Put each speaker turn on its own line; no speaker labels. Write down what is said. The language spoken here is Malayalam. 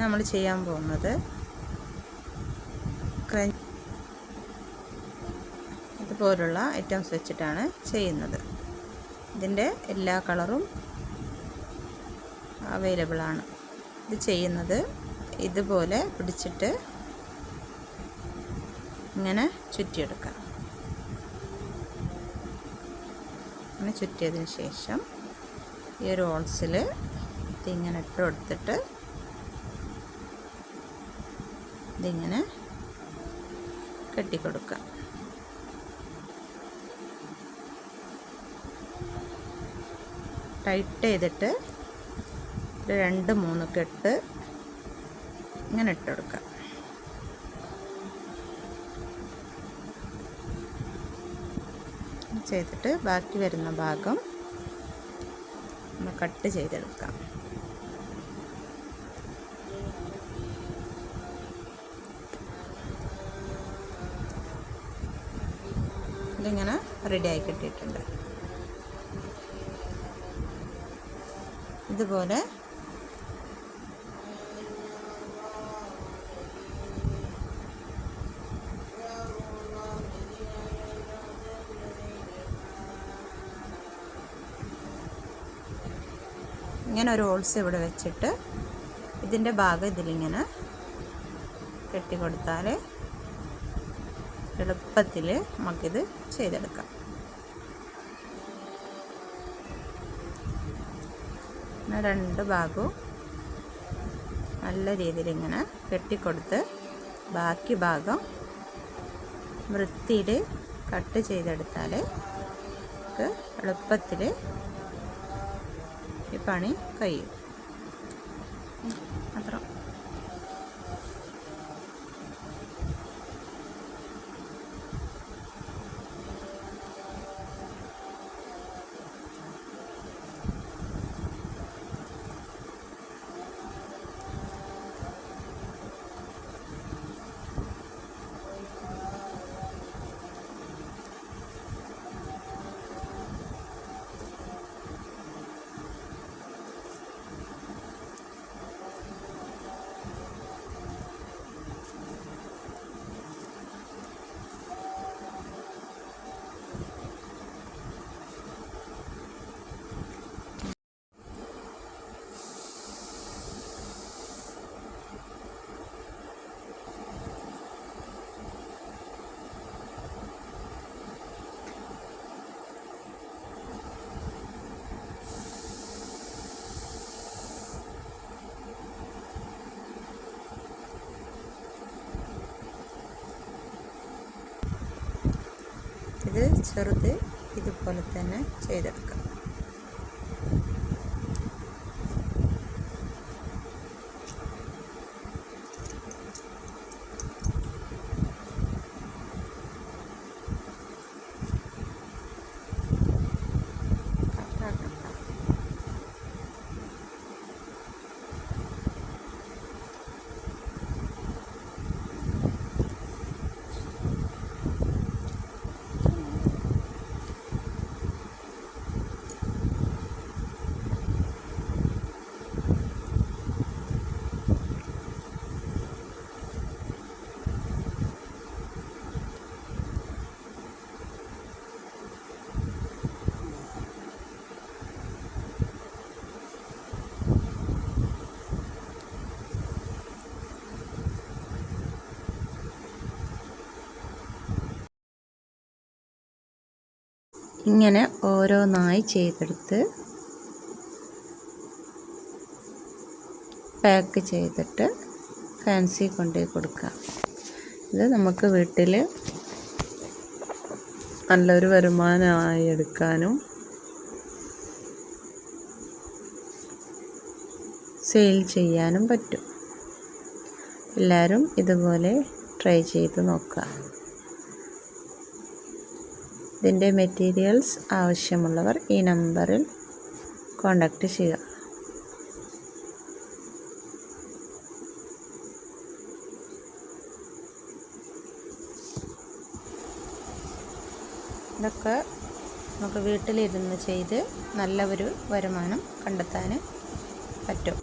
നമ്മൾ ചെയ്യാൻ പോകുന്നത്. ഇതുപോലുള്ള ഐറ്റംസ് വെച്ചിട്ടാണ് ചെയ്യുന്നത്. ഇതിന്റെ എല്ലാ കളറും അവൈലബിളാണ് ഇത് ചെയ്യുന്നത് ഇതുപോലെ പിടിച്ചിട്ട് ഇങ്ങനെ ചുറ്റിയെടുക്കാം. അങ്ങനെ ചുറ്റിയതിന് ശേഷം ഈ ഒരു ഓൾസിൽ ഇതിങ്ങനെ ഇട്ട് കൊടുത്തിട്ട് ഇതിങ്ങനെ കെട്ടിക്കൊടുക്കുക. ടൈറ്റ് ചെയ്തിട്ട് രണ്ട് മൂന്ന് കെട്ട് ഇങ്ങനെ ഇട്ട് കൊടുക്കുക ചെയ്തിട്ട് ബാക്കി വരുന്ന ഭാഗം നമ്മൾ കട്ട് ചെയ്തെടുക്കാം. ഇതിങ്ങനെ റെഡി ആയി കിട്ടിയിട്ടുണ്ട്. ഇതുപോലെ ഇങ്ങനെ ഒരു ഹോൾസ് ഇവിടെ വെച്ചിട്ട് ഇതിന്റെ ഭാഗം ഇതിലിങ്ങനെ കെട്ടിക്കൊടുത്താൽ എളുപ്പത്തിൽ നമുക്കിത് ചെയ്തെടുക്കാം. രണ്ട് ഭാഗവും നല്ല രീതിയിൽ ഇങ്ങനെ കെട്ടിക്കൊടുത്ത് ബാക്കി ഭാഗം വൃത്തിയിൽ കട്ട് ചെയ്തെടുത്താൽ നമുക്ക് എളുപ്പത്തിൽ ഈ പണി കഴിയും. അത്ര ഇത് ചെറുത് ഇതുപോലെ തന്നെ ചെയ്തെടുക്കാം. ഇങ്ങനെ ഓരോന്നായി ചെയ്തെടുത്ത് പാക്ക് ചെയ്തിട്ട് ഫാൻസി കൊണ്ടുപോയി കൊടുക്കുക. ഇത് നമുക്ക് വീട്ടിൽ നല്ലൊരു വരുമാനമായി എടുക്കാനും സെയിൽ ചെയ്യാനും പറ്റും. എല്ലാവരും ഇതുപോലെ ട്രൈ ചെയ്ത് നോക്കുക. ഇതിന്റെ മെറ്റീരിയൽസ് ആവശ്യമുള്ളവർ ഈ നമ്പറിൽ കോണ്ടാക്റ്റ് ചെയ്യുക. ഇതൊക്കെ നമുക്ക് വീട്ടിലിരുന്ന് ചെയ്ത് നല്ല ഒരു വരുമാനം കണ്ടെത്താൻ പറ്റും.